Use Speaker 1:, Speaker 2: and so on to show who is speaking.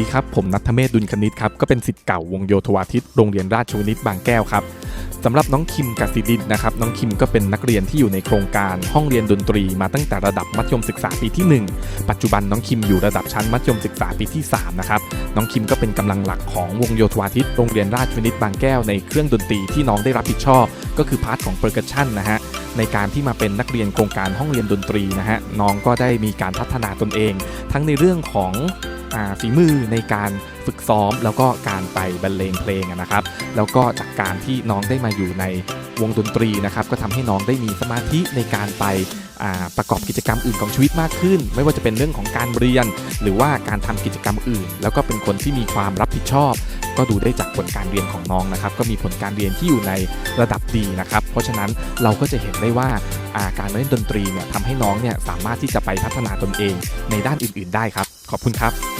Speaker 1: ดีครับ ผมนัทเมศดุลคณิตครับก็เป็นสิทธิ์เก่าวงโยธวาทิตโรงเรียนราชวินิตบางแก้วครับสำหรับน้องคิมกสิดินนะครับน้องคิมก็เป็นนักเรียนที่อยู่ในโครงการห้องเรียนดนตรีมาตั้งแต่ระดับมัธยมศึกษาปีที่ 1 ปัจจุบันน้องคิมอยู่ระดับชั้นมัธยมศึกษาปีที่3นะครับน้องคิมก็เป็นกำลังหลักของวงโยธวาทิตโรงเรียนราชวินิตบางแก้วในเครื่องดนตรีที่น้องได้รับผิดชอบ ก็คือพาร์ทของ percussion นะฮะในการที่มาเป็นนักเรียนโครงการห้องเรียนดนตรีนะฮะน้องก็ได้มีการพัฒนาตนเอง ทั้งในเรื่องของอา ฝีมือในการฝึกซ้อมแล้วก็การไปบรรเลงเพลงนะครับ แล้วก็จากการที่น้องได้มาอยู่ในวงดนตรีนะครับ ก็ทำให้น้องได้มีสมาธิในการไปประกอบกิจกรรมอื่นของชีวิตมากขึ้น ไม่ว่าจะเป็นเรื่องของการเรียน หรือว่าการทำกิจกรรมอื่น แล้วก็เป็นคนที่มีความรับผิดชอบ ก็ดูได้จากผลการเรียนของน้องนะครับ ก็มีผลการเรียนที่อยู่ในระดับดีนะครับ เพราะฉะนั้นเราก็จะเห็นได้ว่าอ่าการเล่นดนตรีเนี่ยทำให้น้องเนี่ยสามารถที่จะไปพัฒนาตนเองในด้านอื่น ๆ ได้ครับ ขอบคุณครับ